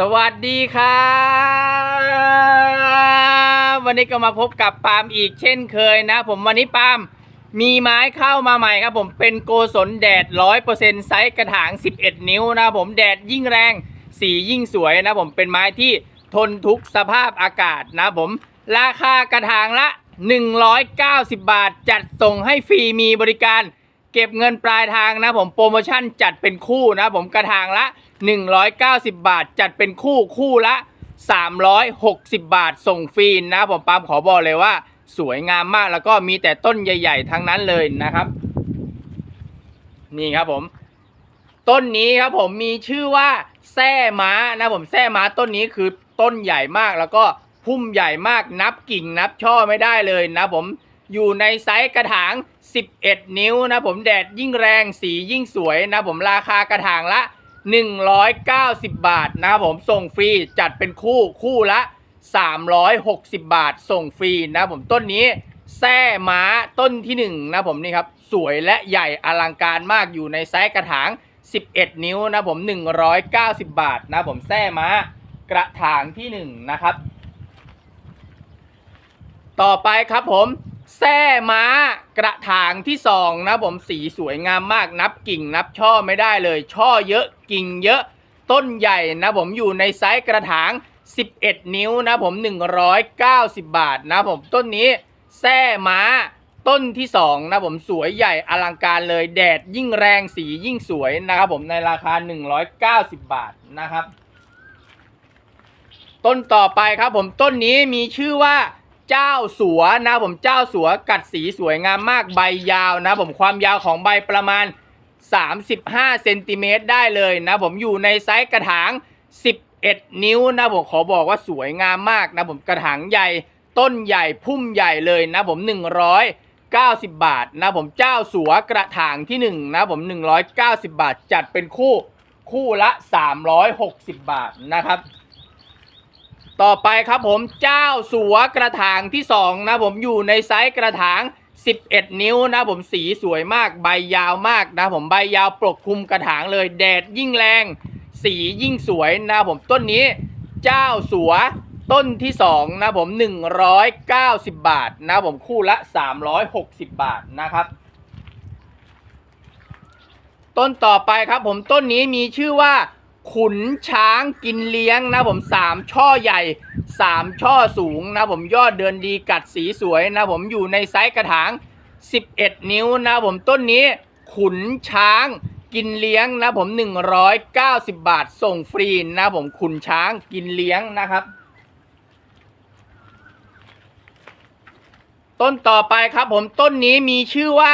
สวัสดีครับวันนี้ก็มาพบกับปาล์มอีกเช่นเคยนะ ผมวันนี้ปาล์มมีไม้เข้ามาใหม่ครับผมเป็นโกศลแดดร้อยเปอร์เซ็นต์ไซส์กระถาง 11 นิ้วนะผมแดดยิ่งแรงสียิ่งสวยนะผมเป็นไม้ที่ทนทุกสภาพอากาศนะผมราคากระถางละ 190 บาท จัดส่งให้ฟรีมีบริการ เก็บเงินปลายทางนะผมโปรโมชั่นจัดเป็นคู่นะผมกระถางละ 190 บาท จัดเป็นคู่คู่ละ 360 บาทส่งฟรีนะผมปาล์มขอบอกเลยว่า สวยงามมากแล้วก็มีแต่ต้นใหญ่ ๆ ทั้งนั้นเลยนะครับ นี่ครับผม ต้นนี้ครับผมมีชื่อว่าแส้ม้านะผมแส้ม้าต้นนี้คือต้นใหญ่มากแล้วก็พุ่มใหญ่มากนับกิ่งนับช่อไม่ได้เลยนะผมอยู่ในไซส์กระถาง 11 นิ้วนะผมแดดยิ่งแรงสียิ่งสวยนะผมราคากระถางละ 190 บาทนะครับผมส่งฟรีจัดเป็นคู่คู่ละ 360 บาท ส่งฟรีนะผมต้นนี้แส้ม้าต้นที่หนึ่งนะผมนี่ครับสวยและใหญ่อลังการมากอยู่ในไซส์กระถาง 11 นิ้วนะผม 190 บาทนะผมแส้ม้ากระถางที่หนึ่งนะครับ ต่อไปครับผม แส้ม้ากระถางที่สองนะผมสีสวยงามมากนับกิ่งนับช่อไม่ได้เลย ช่อเยอะกิ่งเยอะต้นใหญ่นะผมอยู่ในไซส์กระถาง 11 นิ้วนะผม 190 บาทนะผมต้นนี้แส้ม้าต้นที่สองนะผมสวยใหญ่อลังการเลยแดดยิ่งแรงสียิ่งสวยนะครับผมในราคา 190 บาทนะครับ ต้นต่อไปครับผมต้นนี้มีชื่อว่า เจ้าสัวนะผมเจ้าสัวกัดสีสวยงามมากใบยาวนะผมความยาวของใบประมาณ 35เซนติเมตรได้เลยนะผมอยู่ในไซส์กระถาง 11 นิ้วนะผมขอบอกว่าสวยงามมากนะผมกระถางใหญ่ต้นใหญ่พุ่มใหญ่เลยนะผม 190 บาทนะผมเจ้าสัวกระถางที่ 1 นะผม 190 บาทจัดเป็นคู่คู่ละ 360 บาทนะครับ ต่อไปครับผมเจ้าสัวกระถางที่ 2 นะผมอยู่ในไซส์กระถาง 11 นิ้วนะผมสีสวยมากใบยาวมากนะผมใบยาวปกคลุมกระถางเลยแดดยิ่งแรง สียิ่งสวยนะผมต้นนี้เจ้าสัวต้นที่ 2 นะผม 190 บาทนะผมคู่ละ 360 บาทนะครับ ต้นต่อไปครับผมต้นนี้มีชื่อว่า ขุนช้างกินเลี้ยงนะผมสามช่อใหญ่สามช่อสูงนะผมยอดเดินดีกัดสีสวยนะผมอยู่ในไซส์กระถาง 11 นิ้วนะผมต้นนี้ ขุนช้างกินเลี้ยงนะผม 190 บาทส่งฟรีนะผมขุนช้างกินเลี้ยงนะครับ ต้นต่อไปครับผมต้นนี้มีชื่อว่า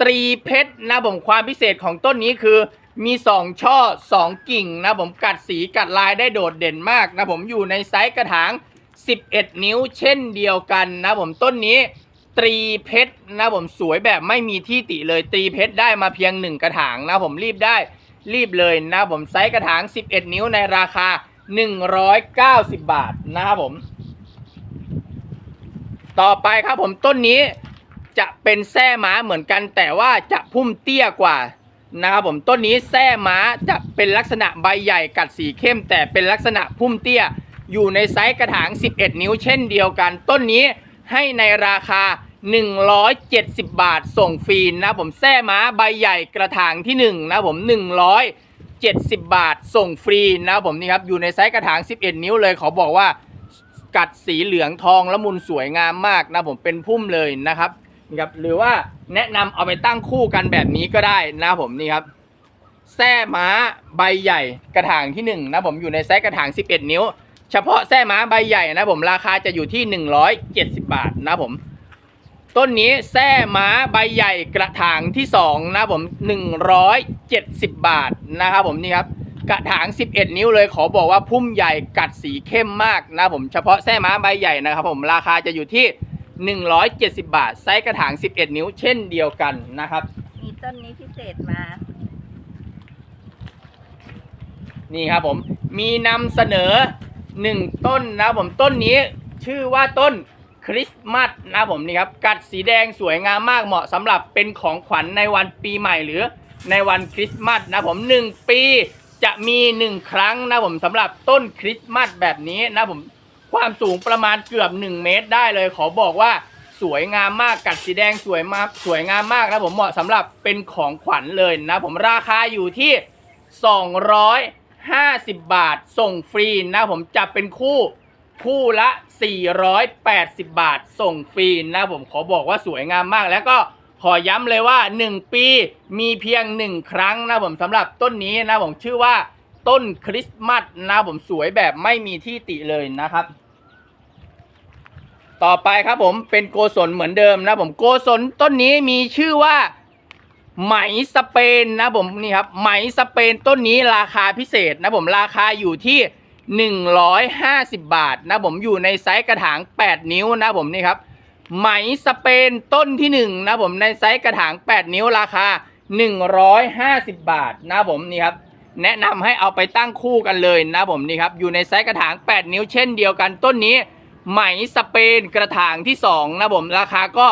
ตรีเพชรนะผมความพิเศษของต้นนี้คือ มีสองช่อสองกิ่งนะผมกัดสีกัดลายได้โดดเด่นมากนะผมอยู่ในไซส์กระถาง 11 นิ้วเช่นเดียวกันนะผมต้นนี้ตรีเพชรนะผมสวยแบบไม่มีที่ติเลยตรีเพชรได้มาเพียงหนึ่งกระถางนะผมรีบได้รีบเลยนะผมไซส์กระถาง 11 นิ้วในราคา 190 บาทนะครับผม ต่อไปครับผมต้นนี้จะเป็นแส้ม้าเหมือนกันแต่ว่าจะพุ่มเตี้ยกว่า นะครับผมต้นนี้แส้ม้าจะเป็นลักษณะใบใหญ่กัดสีเข้ม แต่เป็นลักษณะพุ่มเตี้ย อยู่ในไซส์กระถาง 11 นิ้วเช่นเดียวกัน ต้นนี้ให้ในราคา 170 บาทส่งฟรีนะผมแส้ม้าใบใหญ่กระถางที่ 1 นะผม170 บาทส่งฟรีนะผมนี่ครับอยู่ในไซส์กระถาง 11 นิ้วเลยขอบอกว่ากัดสีเหลืองทองละมุนสวยงามมากนะผมเป็นพุ่มเลยนะครับ นี่ครับหรือว่าแนะนำเอาไปตั้งคู่กันแบบนี้ก็ได้นะผมนี่ครับแส้ม้าใบใหญ่กระถางที่1นะผมอยู่ในไซส์กระถาง 11 นิ้ว เฉพาะแส้ม้าใบใหญ่นะผมราคาจะอยู่ที่ 170 บาทนะผมต้นนี้แส้ม้าใบใหญ่กระถางที่2นะผม 170 บาทนะครับผมนี่ครับกระถาง 11 นิ้วเลยขอบอกว่าพุ่มใหญ่กัดสีเข้มมากนะผมเฉพาะแส้ม้าใบใหญ่นะครับผมราคาจะอยู่ที่ 170 บาท ไซส์กระถาง 11 นิ้วเช่นเดียวกันนะครับ มีต้นนี้พิเศษมา นี่ครับผม มีนำเสนอ 1 ต้นนะครับผมต้นนี้ชื่อว่าต้นคริสต์มาสนะครับผมนี่ครับกัดสีแดงสวยงามมากเหมาะสำหรับเป็นของขวัญในวันปีใหม่หรือในวันคริสต์มาสนะครับผม 1 ปีจะมีหนึ่งครั้งนะผมสำหรับต้นคริสต์มาสแบบนี้นะผม ความสูงประมาณเกือบ 1 เมตรได้เลย ขอบอกว่าสวยงามมากกัดสีแดงสวยมากสวยงามมากนะผมเหมาะสำหรับเป็นของขวัญเลยนะ ผมราคาอยู่ที่ 250 บาทส่งฟรีนะผมจะเป็นคู่คู่ละ 480 บาทส่งฟรีนะผมขอบอกว่าสวยงามมากแล้วก็ขอย้ำเลยว่า 1 ปีมีเพียง 1 ครั้งนะผมสำหรับต้นนี้นะผมชื่อว่า ต้นคริสต์มาสนะผมสวยแบบไม่มีที่ติเลยนะครับ ต่อไปครับผมเป็นโกศลเหมือนเดิมนะผมโกศลต้นนี้มีชื่อว่าไหมสเปนนะผมนี่ครับไหมสเปนต้นนี้ราคาพิเศษนะผมราคาอยู่ที่ 150 บาทนะผมอยู่ในไซส์กระถาง 8 นิ้วนะผมนี่ครับไหมสเปนต้นที่1นะผมในไซส์กระถาง 8 นิ้วราคา 150 บาทนะผมนี่ครับ แนะนำให้เอาไปตั้งคู่กันเลยนะผมนี่ครับ อยู่ในไซส์กระถาง 8 นิ้วเช่นเดียวกันต้นนี้ไหมสเปนกระถางที่ 2 นะผมราคาก็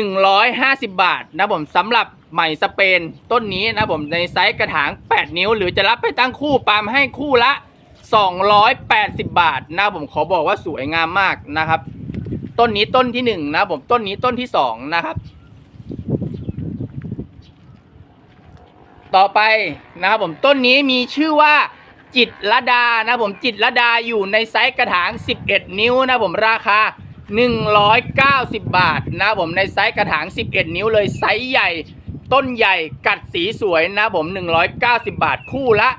150 บาทนะผมสำหรับไหมสเปนต้นนี้นะผมในไซส์กระถาง 8 นิ้ว หรือจะรับไปตั้งคู่ปาล์มให้คู่ละ 280 บาทนะผมขอบอกว่าสวยงามมากนะครับ ต้นนี้ต้นที่ 1 นะผมต้นนี้ต้นที่ 2 นะครับ ต่อไปนะครับผมต้นนี้มีชื่อว่าจิตรดานะผมจิตรดาอยู่ในไซส์กระถาง 11 นิ้วนะผมราคา 190 บาทนะผมในไซส์กระถาง 11 นิ้วเลยไซส์ใหญ่ ต้นใหญ่กัดสีสวยนะผม 190 บาทคู่ละ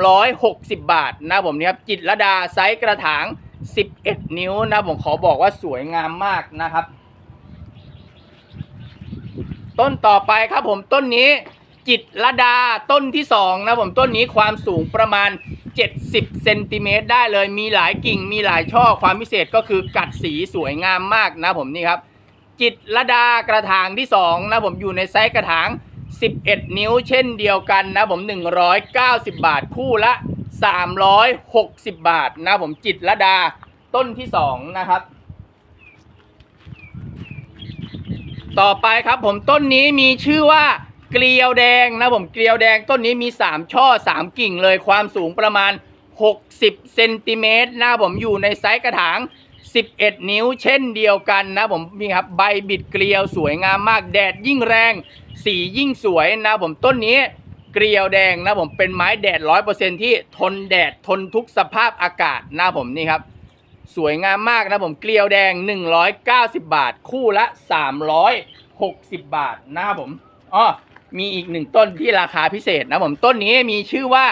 360 บาทนะผมนี่ครับจิตรดาไซส์กระถาง 11 นิ้วนะผมขอบอกว่าสวยงามมากนะครับ ต้นต่อไปครับผมต้นนี้ จิตรดาต้นที่สองนะผมต้นนี้ความสูงประมาณ 70เซนติเมตรได้เลย มีหลายกิ่งมีหลายช่อความพิเศษก็คือกัดสีสวยงามมากนะผมนี่ครับ จิตรดากระถางที่สองนะผมอยู่ในไซส์กระถาง 11 นิ้วเช่นเดียวกันนะผม 190 บาทคู่ละ 360 บาทนะผมจิตรดาต้นที่สองนะครับต่อไปครับผมต้นนี้มีชื่อว่า เกลียวแดงนะผมเกลียวแดงต้นนี้มี 3 ช่อ 3 กิ่งเลยความสูงประมาณ 60เซนติเมตรนะผมอยู่ในไซส์กระถาง 11 นิ้วเช่นเดียวกันนะผมนี่ครับใบบิดเกลียวสวยงามมากแดดยิ่งแรง สียิ่งสวยนะผมต้นนี้เกลียวแดงนะผมเป็นไม้แดดร้อยเปอร์เซ็นที่ทนแดดทนทุกสภาพอากาศนะผมนี่ครับ สวยงามมากนะผมเกลียวแดง 190 บาท คู่ละ 360 บาทนะผมอ้อ มีอีกหนึ่งต้นที่ราคาพิเศษนะผมต้นนี้มีชื่อว่า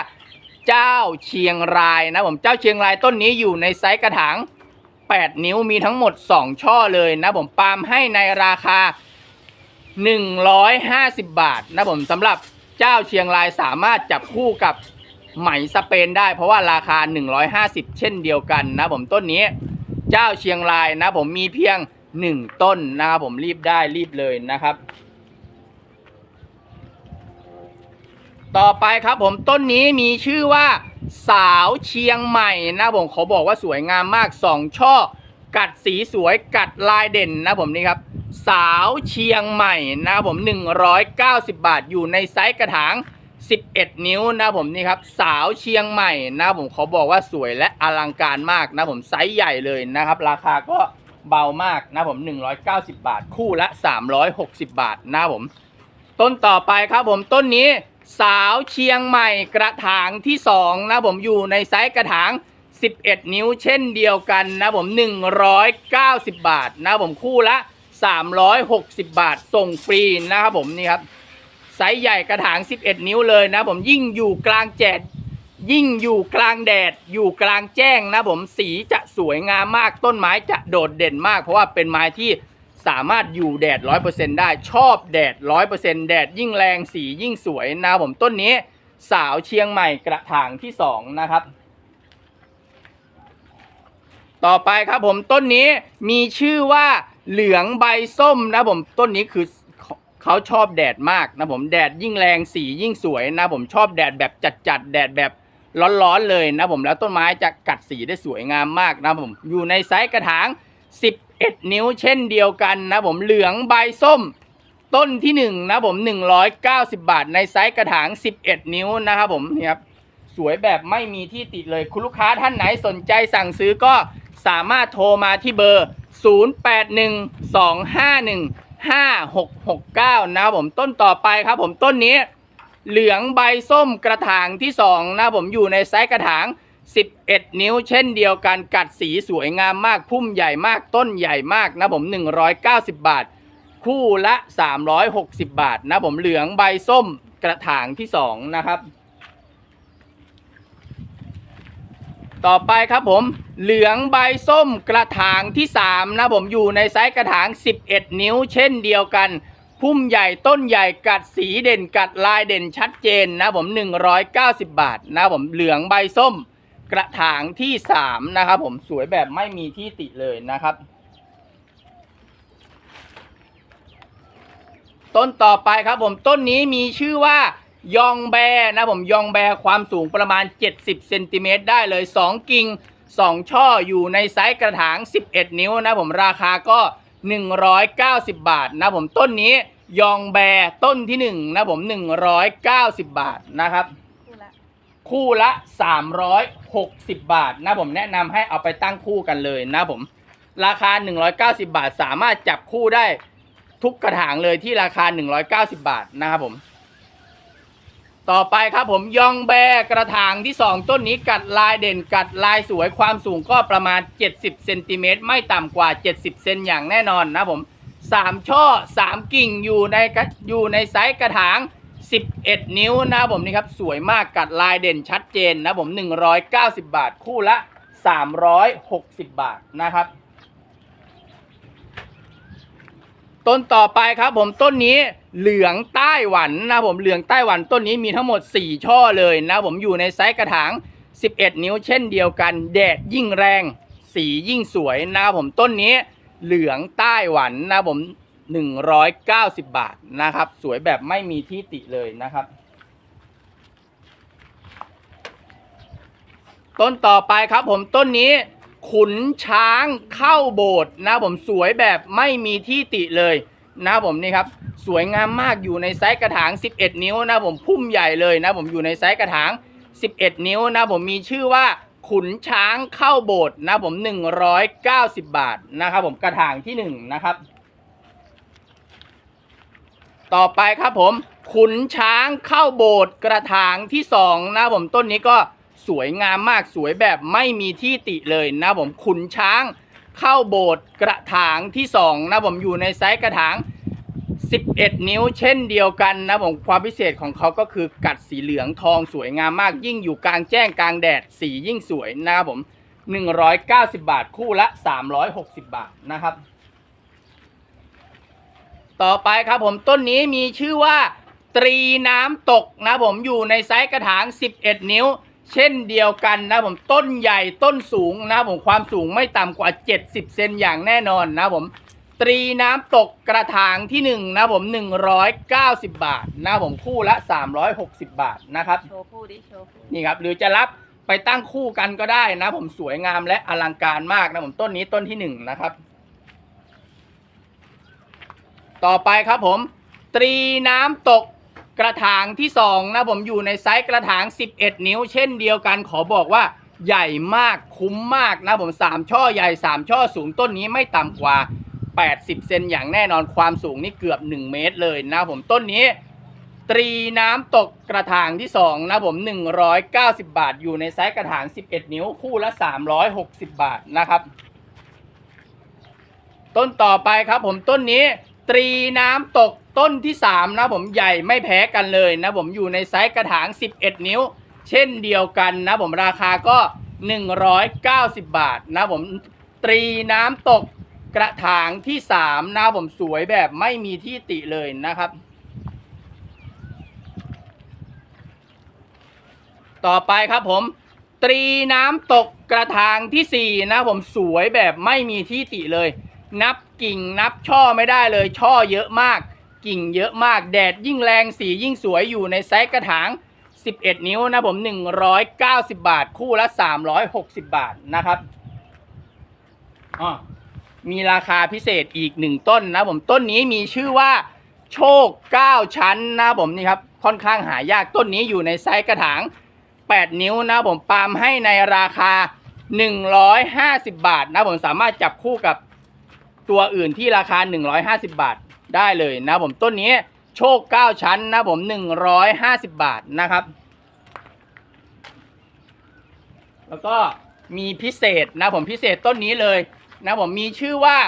เจ้าเชียงรายนะผมเจ้าเชียงรายต้นนี้อยู่ในไซส์กระถาง 8 นิ้วมีทั้งหมด 2 ช่อเลยนะผมปาล์มให้ในราคา 150 บาทนะผมสำหรับเจ้าเชียงรายสามารถจับคู่กับไหมสเปนได้ เพราะว่าราคา 150 เช่นเดียวกันนะผมต้นนี้ เจ้าเชียงรายนะผมมีเพียง 1 ต้นนะครับผมรีบได้รีบเลยนะครับ ต่อไปครับผมต้นนี้มีชื่อว่าสาวเชียงใหม่นะผมขอบอกว่าสวยงามมาก2ช่อ กัดสีสวยกัดลายเด่นนะผมนี่ครับ สาวเชียงใหม่นะผม 190 บาทอยู่ในไซส์กระถาง 11 นิ้วนะผมนี่ครับสาวเชียงใหม่นะผมขอบอกว่าสวยและอลังการมากนะผมไซส์ใหญ่เลยนะครับ ราคาก็เบามากนะผม 190 บาท คู่ละ 360 บาทนะผม ต้นต่อไปครับผมต้นนี้ สาวเชียงใหม่กระถางที่2นะผมอยู่ในไซส์กระถาง 11 นิ้วเช่นเดียวกันนะผม 190 บาทนะผมคู่ละ 360 บาทส่งฟรีนะครับผมนี่ครับไซส์ใหญ่กระถาง 11 นิ้วเลยนะผมยิ่งอยู่กลางแจดยิ่งอยู่กลางแดดอยู่กลางแจ้งนะผมสีจะสวยงามมากต้นไม้จะโดดเด่นมาก เพราะว่าเป็นไม้ที่ สามารถอยู่แดด 100%ได้ชอบแดด 100%แดดยิ่งแรงสียิ่งสวยนะผมต้นนี้สาวเชียงใหม่กระถางที่ 2 นะครับ ต่อไปครับผมต้นนี้มีชื่อว่าเหลืองใบส้มนะผมต้นนี้คือเขาชอบแดดมากนะผมแดดยิ่งแรงสียิ่งสวยนะผมชอบแดดแบบจัดๆแดดแบบร้อนๆเลยนะผมแล้วต้นไม้จะกัดสีได้สวยงามมากนะผมอยู่ในไซส์กระถาง 11 นิ้วเช่นเดียวกันนะผมเหลืองใบส้ม ต้นที่ 1 นะผม 190 บาท ในไซส์กระถาง 11 นิ้วนะครับผมนี่ครับสวยแบบไม่มีที่ติดเลย คุณลูกค้าท่านไหนสนใจสั่งซื้อก็สามารถโทรมาที่เบอร์ 0812515669 นะครับผมต้นต่อไปครับผมต้นนี้ เหลืองใบส้มกระถางที่ 2 นะผมอยู่ในไซส์กระถาง 11 นิ้วเช่นเดียวกันกัดสีสวยงามมาก พุ่มใหญ่มากต้นใหญ่มากนะผม 190 บาท คู่ละ 360 บาทนะผมเหลืองใบส้มกระถางที่ 2 นะครับ ต่อไปครับผมเหลืองใบส้มกระถางที่ 3 นะผมอยู่ในไซส์กระถาง 11 นิ้ว เช่นเดียวกัน พุ่มใหญ่ต้นใหญ่กัดสีเด่นกัดลายเด่นชัดเจนนะผม 190 บาทนะผมเหลืองใบส้ม กระถางที่3นะครับผมสวยแบบไม่มีที่ติเลยนะครับ ต้นต่อไปครับผมต้นนี้มีชื่อว่ายองแบนะผมยองแบความสูงประมาณ 70เซนติเมตรได้เลย 2 กิ่ง 2 ช่ออยู่ในไซส์กระถาง 11 นิ้วนะผมราคาก็ 190 บาทนะผมต้นนี้ยองแบต้นที่ 1 นะผม 190 บาทนะครับ คู่ละ 360 บาทนะผมแนะนำให้เอาไปตั้งคู่กันเลยนะผม ราคา 190 บาท สามารถจับคู่ได้ทุกกระถางเลยที่ราคา 190 บาทนะครับผม ต่อไปครับผมยองแบกระถางที่ 2 ต้นนี้กัดลายเด่นกัดลายสวยความสูงก็ประมาณ 70เซนติเมตรไม่ต่ำกว่า 70เซนอย่างแน่นอนนะผม 3 ช่อ 3 กิ่งอยู่ในอยู่ในไซส์กระถาง 11 นิ้วนะผมนี่ครับสวยมากกัดลายเด่นชัดเจนนะผม 190 บาท คู่ละ 360 บาทนะครับ ต้นต่อไปครับผมต้นนี้เหลืองใต้หวันนะผมเหลืองใต้หวันต้นนี้มีทั้งหมด 4 ช่อเลยนะผมอยู่ในไซส์กระถาง 11 นิ้วเช่นเดียวกัน แดดยิ่งแรง สียิ่งสวยนะผมต้นนี้เหลืองใต้หวันนะผม 190 บาทนะครับ สวยแบบไม่มีที่ติเลยนะครับ ต้นต่อไปครับผมต้นนี้ขุนช้างเข้าโบสถ์นะผมสวยแบบไม่มีที่ติเลยนะผมนี่ครับ สวยงามมากอยู่ในไซส์กระถาง 11 นิ้วนะผมพุ่มใหญ่เลยนะผมอยู่ในไซส์กระถาง 11 นิ้วนะผมมีชื่อว่าขุนช้างเข้าโบสถ์นะผม 190 บาทนะครับผมกระถางที่ 1 นะครับ ต่อไปครับผม ขุนช้างเข้าโบสถ์กระถางที่สองนะผมต้นนี้ก็สวยงามมากสวยแบบไม่มีที่ติเลยนะผมขุนช้างเข้าโบสถ์กระถางที่สองนะผมอยู่ในไซส์กระถาง 11 นิ้วเช่นเดียวกันนะผมความพิเศษของเขาก็คือกัดสีเหลืองทองสวยงามมาก ยิ่งอยู่กลางแจ้งกลางแดดสียิ่งสวยนะครับผม 190 บาทคู่ละ 360 บาทนะครับ ต่อไปครับผมต้นนี้มีชื่อว่า ตรีน้ำตกนะผมอยู่ในไซส์กระถาง 11 นิ้ว เช่นเดียวกันนะผมต้นใหญ่ต้นสูงนะผมความสูงไม่ต่ำกว่า 70 เซนอย่างแน่นอนนะผมตรีน้ำตกกระถางที่ 1 นะผม 190 บาท นะผมคู่ละ 360 บาทนะครับโชว์คู่ดิโชว์คู่นี่ครับหรือจะรับไปตั้งคู่กันก็ได้นะผมสวยงามและอลังการมากนะผมต้นนี้ต้นที่หนึ่งนะครับ ต่อไปครับผม ตรีน้ำตกกระถางที่สองนะผมอยู่ในไซส์กระถาง 11 นิ้ว เช่นเดียวกันขอบอกว่าใหญ่มากคุ้มมากนะผมสามช่อใหญ่สามช่อสูงต้นนี้ไม่ต่ำกว่า 80 เซนอย่างแน่นอนความสูงนี่เกือบ 1 เมตรเลยนะผมต้นนี้ ตรีน้ำตกกระถางที่ 2 นะผม 190 บาท อยู่ในไซส์กระถาง 11 นิ้วคู่ละ 360 บาทนะครับ ต้นต่อไปครับผมต้นนี้ ตรีน้ำตกต้นที่ 3 นะผมใหญ่ไม่แพ้กันเลยนะผมอยู่ในไซส์กระถาง 11 นิ้ว เช่นเดียวกันนะผมราคาก็ 190 บาทนะผมตรีน้ำตกกระถางที่3นะผมสวยแบบไม่มีที่ติเลยนะครับ ต่อไปครับผมตรีน้ำตกกระถางที่ 4 นะผมสวยแบบไม่มีที่ติเลย นับกิ่งนับช่อไม่ได้เลย ช่อเยอะมาก กิ่งเยอะมากแดดยิ่งแรงสียิ่งสวยอยู่ในไซส์กระถาง 11 นิ้วนะผม 190 บาท คู่ละ 360 บาทนะครับอ๋อมีราคาพิเศษอีกหนึ่งต้นนะผมต้นนี้มีชื่อว่าโชค 9 ชั้นนะผมนี่ครับค่อนข้างหายากต้นนี้อยู่ในไซส์กระถาง 8 นิ้วนะผมปาล์มให้ในราคา 150 บาทนะผมสามารถจับคู่กับ ตัวอื่นที่ราคา 150 บาทได้เลยนะผมต้นนี้โชค 9 ชั้นนะผม 150 บาทนะครับ แล้วก็มีพิเศษนะผมพิเศษต้นนี้เลยนะผมมีชื่อว่า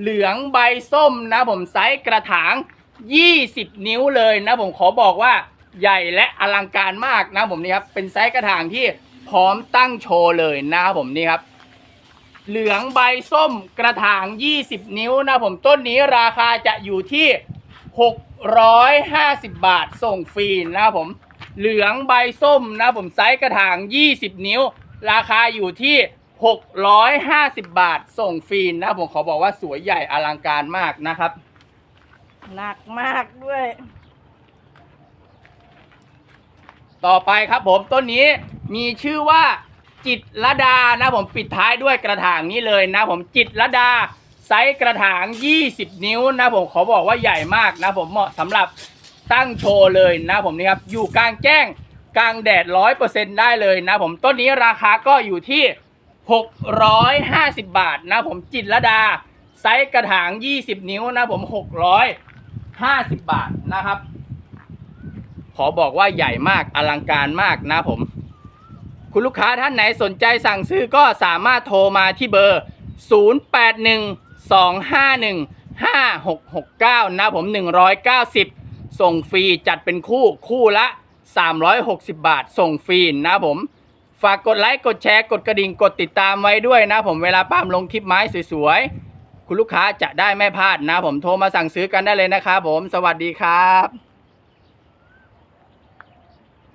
เหลืองใบส้มนะผมไซส์กระถาง 20 นิ้วเลยนะผมขอบอกว่าใหญ่และอลังการมากนะผมนี่ครับเป็นไซส์กระถางที่พร้อมตั้งโชว์เลยนะครับผมนี่ครับ เหลืองใบส้มกระถาง 20 นิ้วนะผมต้นนี้ราคาจะอยู่ที่ 650 บาทส่งฟรีนะครับผม เหลืองใบส้มนะผมไซส์กระถาง 20 นิ้ว ราคาอยู่ที่ 650 บาทส่งฟรีนะผมขอบอกว่าสวยใหญ่อลังการมากนะครับ หนักมากด้วย ต่อไปครับผมต้นนี้มีชื่อว่า จิตรลดานะผมปิดท้ายด้วยกระถางนี้เลยนะผมจิตรลดาไซส์กระถาง 20 นิ้วนะผมขอบอกว่าใหญ่มากนะผมเหมาะสำหรับตั้งโชว์เลยนะผมนี่ครับอยู่กลางแจ้งกลางแดดร้อยเปอร์เซ็นได้เลยนะผมต้นนี้ราคาก็อยู่ที่ 650 บาทนะผมจิตรลดา ไซส์กระถาง 20 นิ้วนะผม 650 บาทนะครับ ขอบอกว่าใหญ่มากอลังการมากนะผม คุณลูกค้าท่านไหนสนใจสั่งซื้อก็สามารถโทรมาที่เบอร์ 0812515669 นะผม 190 ส่งฟรีจัดเป็นคู่คู่ละ 360 บาท ส่งฟรีนะผม ฝากกดไลค์ กดแชร์ กดกระดิ่ง กดติดตามไว้ด้วยนะผมเวลาปาล์มลงคลิปไม้สวยๆ คุณลูกค้าจะได้ไม่พลาดนะผมโทรมาสั่งซื้อกันได้เลยนะครับผม สวัสดีครับ